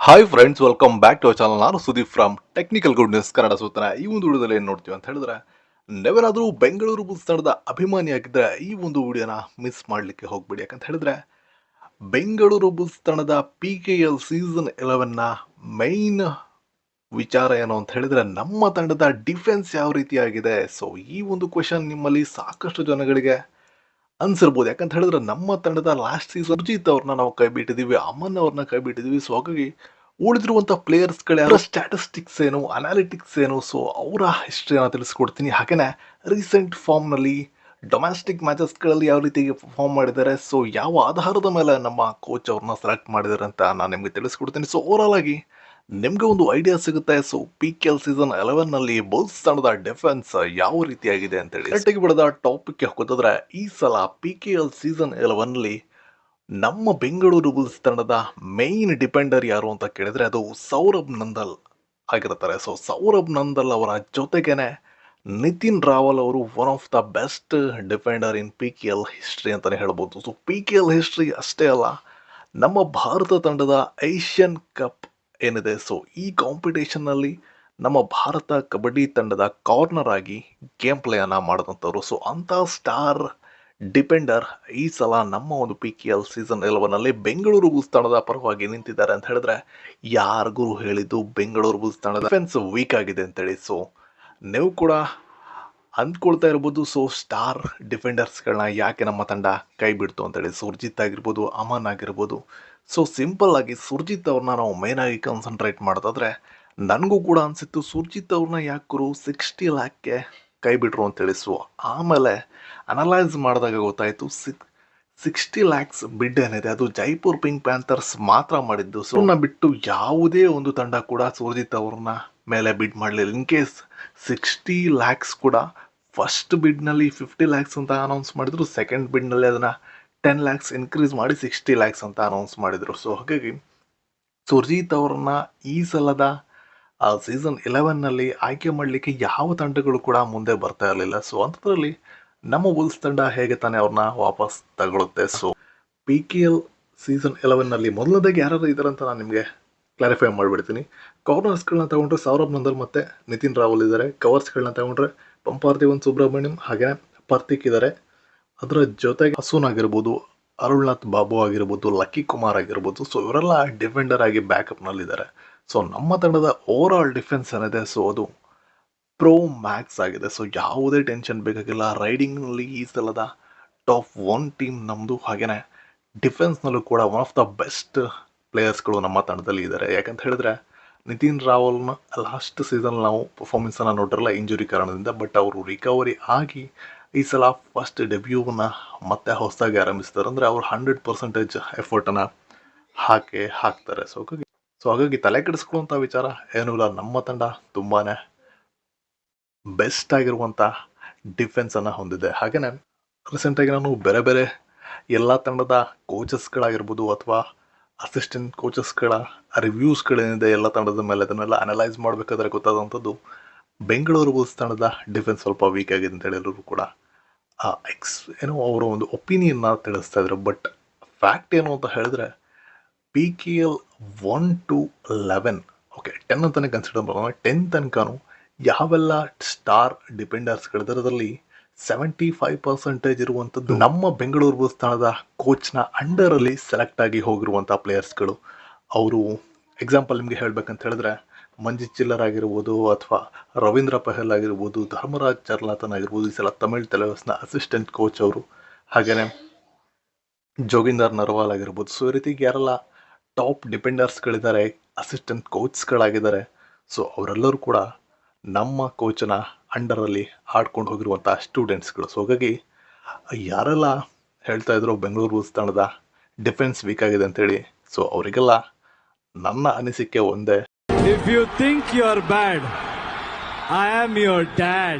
Hi friends welcome back to our channel ನಾನು Sudeep from technical goodness Kannada ಸೂತನ ಈ ಒಂದು ವಿಡಿಯೋದಲ್ಲಿ ಏನು ನೋಡ್ತೀವಿ ಅಂತ ಹೇಳಿದ್ರೆ ನೀವೇನಾದರೂ ಬೆಂಗಳೂರು ಬುಲ್ಸ್ ತಂಡದ ಅಭಿಮಾನಿಯಾಗಿದ್ದರೆ ಈ ಒಂದು ವಿಡಿಯೋನ ಮಿಸ್ ಮಾಡಲಿಕ್ಕೆ ಹೋಗ್ಬೇಡಿ. ಯಾಕಂತ ಹೇಳಿದ್ರೆ, ಬೆಂಗಳೂರು ಬುಲ್ಸ್ ತಂಡದ ಪಿ ಕೆ ಎಲ್ ಸೀಸನ್ ಎಲೆವೆನ್ನ ಮೈನ್ ವಿಚಾರ ಏನು ಅಂತ ಹೇಳಿದ್ರೆ, ನಮ್ಮ ತಂಡದ ಡಿಫೆನ್ಸ್ ಯಾವ ರೀತಿಯಾಗಿದೆ? ಸೊ ಈ ಒಂದು ಕ್ವೆಶನ್ ನಿಮ್ಮಲ್ಲಿ ಸಾಕಷ್ಟು ಜನಗಳಿಗೆ ಅನ್ಸಿರ್ಬೋದು. ಯಾಕಂತ ಹೇಳಿದ್ರೆ ನಮ್ಮ ತಂಡದ ಲಾಸ್ಟ್ ಸೀಸನ್ ಅಭಿಜಿತ್ ಅವ್ರನ್ನ ನಾವು ಕೈ ಬಿಟ್ಟಿದ್ದೀವಿ ಅಮನ್ ಅವ್ರನ್ನ ಕೈ ಬಿಟ್ಟಿದ್ದೀವಿ ಸೊ ಹಾಗಾಗಿ ಉಳಿದಿರುವಂಥ ಪ್ಲೇಯರ್ಸ್ಗಳ ಯಾರ? ಸ್ಟ್ಯಾಟಿಸ್ಟಿಕ್ಸ್ ಏನು ಅನಾಲಿಟಿಕ್ಸ್ ಏನು? ಸೊ ಅವರ ಹಿಸ್ಟ್ರಿಯನ್ನು ತಿಳಿಸ್ಕೊಡ್ತೀನಿ. ಹಾಗೆಯೇ ರೀಸೆಂಟ್ ಫಾರ್ಮ್ನಲ್ಲಿ ಡೊಮ್ಯಾಸ್ಟಿಕ್ ಮ್ಯಾಚಸ್ಗಳಲ್ಲಿ ಯಾವ ರೀತಿ ಪರ್ಫಾರ್ಮ್ ಮಾಡಿದ್ದಾರೆ? ಸೊ ಯಾವ ಆಧಾರದ ಮೇಲೆ ನಮ್ಮ ಕೋಚ್ ಅವ್ರನ್ನ ಸೆಲೆಕ್ಟ್ ಮಾಡಿದ್ದಾರೆ ಅಂತ ನಾನು ನಿಮಗೆ ತಿಳಿಸ್ಕೊಡ್ತೀನಿ. ಸೊ ಓವರಾಲ್ ಆಗಿ ನಿಮ್ಗೆ ಒಂದು ಐಡಿಯಾ ಸಿಗುತ್ತೆ. So P K L season ಎಲೆವೆನ್ನಲ್ಲಿ bulls ತಂಡದ ಡಿಫೆನ್ಸ್ ಯಾವ ರೀತಿಯಾಗಿದೆ ಅಂತ ಹೇಳಿ ಬಿಡದ ಟಾಪಿಕ್ ಹೋಗೋದಾದ್ರೆ, ಈ ಸಲ ಪಿ ಕೆ ಎಲ್ ಸೀಸನ್ ಎಲೆವೆನ್ನಲ್ಲಿ ನಮ್ಮ ಬೆಂಗಳೂರು ಬುಲ್ಸ್ ತಂಡದ ಮೇನ್ ಡಿಪೆಂಡರ್ ಯಾರು ಅಂತ ಕೇಳಿದ್ರೆ, ಅದು ಸೌರಭ್ ನಂದಲ್ ಆಗಿರ್ತಾರೆ. ಸೊ ಸೌರಭ್ ನಂದಲ್ ಅವರ ಜೊತೆಗೇನೆ ನಿತಿನ್ ರಾವಲ್ ಅವರು one of the best defender in P K L history ಅಂತಲೇ ಹೇಳ್ಬೋದು. So P K L history ಅಷ್ಟೇ ಅಲ್ಲ, ನಮ್ಮ ಭಾರತ ತಂಡದ ಏಷ್ಯನ್ ಕಪ್ ಏನಿದೆ? ಸೊ ಈ ಕಾಂಪಿಟೇಷನ್ನಲ್ಲಿ ನಮ್ಮ ಭಾರತ ಕಬಡ್ಡಿ ತಂಡದ ಕಾರ್ನರ್ ಆಗಿ ಗೇಮ್ ಪ್ಲೇಯನ್ನು ಮಾಡಿದಂಥವ್ರು. ಸೊ ಅಂಥ ಸ್ಟಾರ್ ಡಿಪೆಂಡರ್ ಈ ಸಲ ನಮ್ಮ ಒಂದು ಪಿ ಕೆ ಎಲ್ ಸೀಸನ್ ಎಲೆವನಲ್ಲಿ ಬೆಂಗಳೂರು ಬುಲ್ಸ್ ತಂಡದ ಪರವಾಗಿ ನಿಂತಿದ್ದಾರೆ ಅಂತ ಹೇಳಿದ್ರೆ, ಯಾರಿಗೂ ಹೇಳಿದ್ದು ಬೆಂಗಳೂರು ಬುಲ್ಸ್ ತಂಡದ ಡಿಫೆನ್ಸ್ ವೀಕ್ ಆಗಿದೆ ಅಂತೇಳಿ. ಸೊ ನೀವು ಕೂಡ ಅಂದ್ಕೊಳ್ತಾ ಇರ್ಬೋದು. ಸೊ ಸ್ಟಾರ್ ಡಿಫೆಂಡರ್ಸ್ಗಳನ್ನ ಯಾಕೆ ನಮ್ಮ ತಂಡ ಕೈ ಬಿಡ್ತು ಅಂತೇಳಿ. ಸುರ್ಜಿತ್ ಆಗಿರ್ಬೋದು, ಅಮನ್ ಆಗಿರ್ಬೋದು. ಸೊ ಸಿಂಪಲ್ ಆಗಿ ಸುರ್ಜಿತ್ ಅವ್ರನ್ನ ನಾವು ಮೇನ್ ಆಗಿ ಕಾನ್ಸಂಟ್ರೇಟ್ ಮಾಡೋದಾದ್ರೆ ನನಗೂ ಕೂಡ ಅನಿಸಿತ್ತು ಸುರ್ಜಿತ್ ಅವ್ರನ್ನ ಯಾಕರು ಸಿಕ್ಸ್ಟಿ ಲ್ಯಾಕ್ಗೆ ಕೈ ಬಿಟ್ರು ಅಂತೇಳಿ. ಸೊ ಆಮೇಲೆ ಅನಲೈಸ್ ಮಾಡಿದಾಗ ಗೊತ್ತಾಯಿತು ಸಿಕ್ ಸಿಕ್ಸ್ಟಿ ಲ್ಯಾಕ್ಸ್ ಬಿಡ್ ಏನಿದೆ. ಅದು ಜೈಪುರ್ ಪಿಂಕ್ ಪ್ಯಾಂಥರ್ಸ್ ಮಾತ್ರ ಮಾಡಿದ್ದು. ಸೊ ಬಿಟ್ಟು ಯಾವುದೇ ಒಂದು ತಂಡ ಕೂಡ ಸುರ್ಜಿತ್ ಅವ್ರನ್ನ ಮೇಲೆ ಬಿಡ್ ಮಾಡಲಿಲ್ಲ. ಇನ್ ಕೇಸ್ ಸಿಕ್ಸ್ಟಿ ಲ್ಯಾಕ್ಸ್ ಕೂಡ ಫಸ್ಟ್ ಬಿಡ್ನಲ್ಲಿ ಫಿಫ್ಟಿ ಲ್ಯಾಕ್ಸ್ ಅಂತ ಅನೌನ್ಸ್ ಮಾಡಿದ್ರು. ಸೆಕೆಂಡ್ ಬಿಡ್ನಲ್ಲಿ ಅದನ್ನು ಟೆನ್ ಲ್ಯಾಕ್ಸ್ ಇನ್ಕ್ರೀಸ್ ಮಾಡಿ ಸಿಕ್ಸ್ಟಿ ಲ್ಯಾಕ್ಸ್ ಅಂತ ಅನೌನ್ಸ್ ಮಾಡಿದರು. ಸೊ ಹಾಗಾಗಿ ಸುರ್ಜಿತ್ ಅವ್ರನ್ನ ಈ ಸಲದ ಸೀಸನ್ ಇಲೆವೆನ್ನಲ್ಲಿ ಆಯ್ಕೆ ಮಾಡಲಿಕ್ಕೆ ಯಾವ ತಂಡಗಳು ಕೂಡ ಮುಂದೆ ಬರ್ತಾ ಇರಲಿಲ್ಲ. ಸೊ ಅಂಥದ್ರಲ್ಲಿ ನಮ್ಮ ಬುಲ್ಸ್ ತಂಡ ಹೇಗೆ ತಾನೇ ಅವ್ರನ್ನ ವಾಪಸ್ ತಗೊಳುತ್ತೆ? So P K L season ಎಲೆವೆನ್ನಲ್ಲಿ ಮೊದಲನೇದಾಗಿ ಯಾರು ಇದ್ದಾರೆ ಅಂತ ನಾನು ನಿಮಗೆ ಕ್ಲಾರಿಫೈ ಮಾಡಿಬಿಡ್ತೀನಿ. ಕವರ್ನರ್ಸ್ಗಳನ್ನ ತಗೊಂಡ್ರೆ ಸೌರಭ್ ನಂದರ್ ಮತ್ತು ನಿತಿನ್ ರಾವಲ್ ಇದ್ದಾರೆ ಕವರ್ಸ್ಗಳನ್ನ ತಗೊಂಡ್ರೆ ಪಂಪಾರ್ತಿವನ್ ಸುಬ್ರಹ್ಮಣ್ಯಂ ಹಾಗೆ ಪರ್ತಿಕ್ ಇದ್ದಾರೆ ಅದರ ಜೊತೆಗೆ ಹಸೂನ್ ಆಗಿರ್ಬೋದು, ಅರುಳ್ನಾಥ್ ಬಾಬು ಆಗಿರ್ಬೋದು, ಲಕ್ಕಿ ಕುಮಾರ್ ಆಗಿರ್ಬೋದು ಸೊ ಇವರೆಲ್ಲ ಡಿಫೆಂಡರ್ ಆಗಿ ಬ್ಯಾಕಪ್ನಲ್ಲಿದ್ದಾರೆ ಸೊ ನಮ್ಮ ತಂಡದ ಓವರ್ ಆಲ್ ಡಿಫೆನ್ಸ್ ಏನಿದೆ ಸೊ ಅದು ಪ್ರೋ ಮ್ಯಾಕ್ಸ್ ಆಗಿದೆ. ಸೊ ಯಾವುದೇ ಟೆನ್ಷನ್ ಬೇಕಾಗಿಲ್ಲ. ರೈಡಿಂಗ್ನಲ್ಲಿ ಈ ಸಲದ ಟಾಪ್ ಒನ್ ಟೀಮ್ ನಮ್ಮದು ಡಿಫೆನ್ಸ್ ಡಿಫೆನ್ಸ್ನಲ್ಲೂ ಕೂಡ ಒನ್ ಆಫ್ ದ ಬೆಸ್ಟ್ ಪ್ಲೇಯರ್ಸ್ಗಳು ನಮ್ಮ ತಂಡದಲ್ಲಿ ಇದ್ದಾರೆ. ಯಾಕಂತ ಹೇಳಿದ್ರೆ ನಿತಿನ್ ರಾವಲ್ನ ಲಾಸ್ಟ್ ಸೀಸನ್ ನಾವು ಪರ್ಫಾರ್ಮೆನ್ಸನ್ನು ನೋಡಿರಲ್ಲ ಇಂಜುರಿ ಕಾರಣದಿಂದ ಬಟ್ ಅವರು ರಿಕವರಿ ಆಗಿ ಈ ಸಲ ಫಸ್ಟ್ ಡೆಬ್ಯೂನ ಮತ್ತೆ ಹೊಸದಾಗಿ ಆರಂಭಿಸ್ತಾರೆ. ಅಂದರೆ ಅವ್ರು ಹಂಡ್ರೆಡ್ ಪರ್ಸೆಂಟೇಜ್ ಎಫರ್ಟನ್ನು ಹಾಕಿ, ಹಾಕ್ತಾರೆ. ಸೊ ಹಾಗಾಗಿ ಸೊ ಹಾಗಾಗಿ ತಲೆ ಕೆಡಿಸ್ಕೊಳ್ಳುವಂಥ ವಿಚಾರ ಏನೂ ಇಲ್ಲ. ನಮ್ಮ ತಂಡ ತುಂಬಾ ಬೆಸ್ಟ್ ಆಗಿರುವಂಥ ಡಿಫೆನ್ಸನ್ನು ಹೊಂದಿದೆ. ಹಾಗೆಯೇ ರೀಸೆಂಟಾಗಿ ನಾನು ಬೇರೆ ಬೇರೆ ಎಲ್ಲ ತಂಡದ ಕೋಚಸ್ಗಳಾಗಿರ್ಬೋದು ಅಥವಾ ಅಸಿಸ್ಟೆಂಟ್ ಕೋಚಸ್ಗಳ ರಿವ್ಯೂಸ್ಗಳೇನಿದೆ ಎಲ್ಲ ತಂಡದ ಮೇಲೆ ಅದನ್ನೆಲ್ಲ ಅನಲೈಸ್ ಮಾಡಬೇಕಾದ್ರೆ ಗೊತ್ತಾದಂಥದ್ದು ಬೆಂಗಳೂರು ಬುಲ್ಸ್ ತಂಡದ ಡಿಫೆನ್ಸ್ ಸ್ವಲ್ಪ ವೀಕ್ ಆಗಿದೆ ಅಂತ ಹೇಳಿ ಕೂಡ. ಕೂಡ ಎಕ್ಸ್ ಏನೋ ಅವರ ಒಂದು ಒಪಿನಿಯನ್ನ ತಿಳಿಸ್ತಾ ಇದ್ರು ಬಟ್ ಫ್ಯಾಕ್ಟ್ ಏನು ಅಂತ ಹೇಳಿದ್ರೆ P K L one to eleven okay ten ಅಂತಲೇ ಕನ್ಸಿಡರ್ ಮಾಡೋಣ ಟೆನ್ ತನಕನೂ ಯಾವೆಲ್ಲ ಸ್ಟಾರ್ ಡಿಪೆಂಡರ್ಸ್ಗಳಿದ್ದಾರೆ ಅದರಲ್ಲಿ ಸೆವೆಂಟಿ ಫೈವ್ ಪರ್ಸೆಂಟೇಜ್ ಇರುವಂಥದ್ದು ನಮ್ಮ ಬೆಂಗಳೂರು ಬುಲ್ಸ್ ತಂಡದ ಕೋಚ್ನ ಅಂಡರಲ್ಲಿ ಸೆಲೆಕ್ಟ್ ಆಗಿ ಹೋಗಿರುವಂಥ ಪ್ಲೇಯರ್ಸ್ಗಳು ಅವರು ಎಕ್ಸಾಂಪಲ್ ನಿಮಗೆ ಹೇಳಬೇಕಂತ ಹೇಳಿದ್ರೆ ಮಂಜಿತ್ ಚಿಲ್ಲರ್ ಆಗಿರ್ಬೋದು ಅಥವಾ ರವೀಂದ್ರ ಪಹಲ್ ಆಗಿರ್ಬೋದು, ಧರ್ಮರಾಜ್ ಚರ್ಲಾತನ್ ಆಗಿರ್ಬೋದು, ಈ ಸಲ ತಮಿಳ್ ತೆಲವಸ್ನ ಅಸಿಸ್ಟೆಂಟ್ ಕೋಚ್ ಅವರು. ಹಾಗೆಯೇ ಜೋಗಿಂದರ್ ನರ್ವಾಲ್ ಆಗಿರ್ಬೋದು. ಸೊ ಈ ರೀತಿ ಯಾರೆಲ್ಲ ಟಾಪ್ ಡಿಪೆಂಡರ್ಸ್ಗಳಿದ್ದಾರೆ ಅಸಿಸ್ಟೆಂಟ್ ಕೋಚ್ಗಳಾಗಿದ್ದಾರೆ ಸೊ ಅವರೆಲ್ಲರೂ ಕೂಡ ನಮ್ಮ ಕೋಚನ ಅಂಡರಲ್ಲಿ ಆಡ್ಕೊಂಡು ಹೋಗಿರುವಂಥ ಸ್ಟೂಡೆಂಟ್ಸ್ಗಳು ಸೊ ಹಾಗಾಗಿ ಯಾರೆಲ್ಲ ಹೇಳ್ತಾ ಇದ್ರು ಬೆಂಗಳೂರು ತಂಡದ ಡಿಫೆನ್ಸ್ ವೀಕ್ ಆಗಿದೆ ಅಂತೇಳಿ ಸೊ ಅವರಿಗೆಲ್ಲ ನನ್ನ ಅನಿಸಿಕೆ ಒಂದೇ If you think you're bad, I am your dad.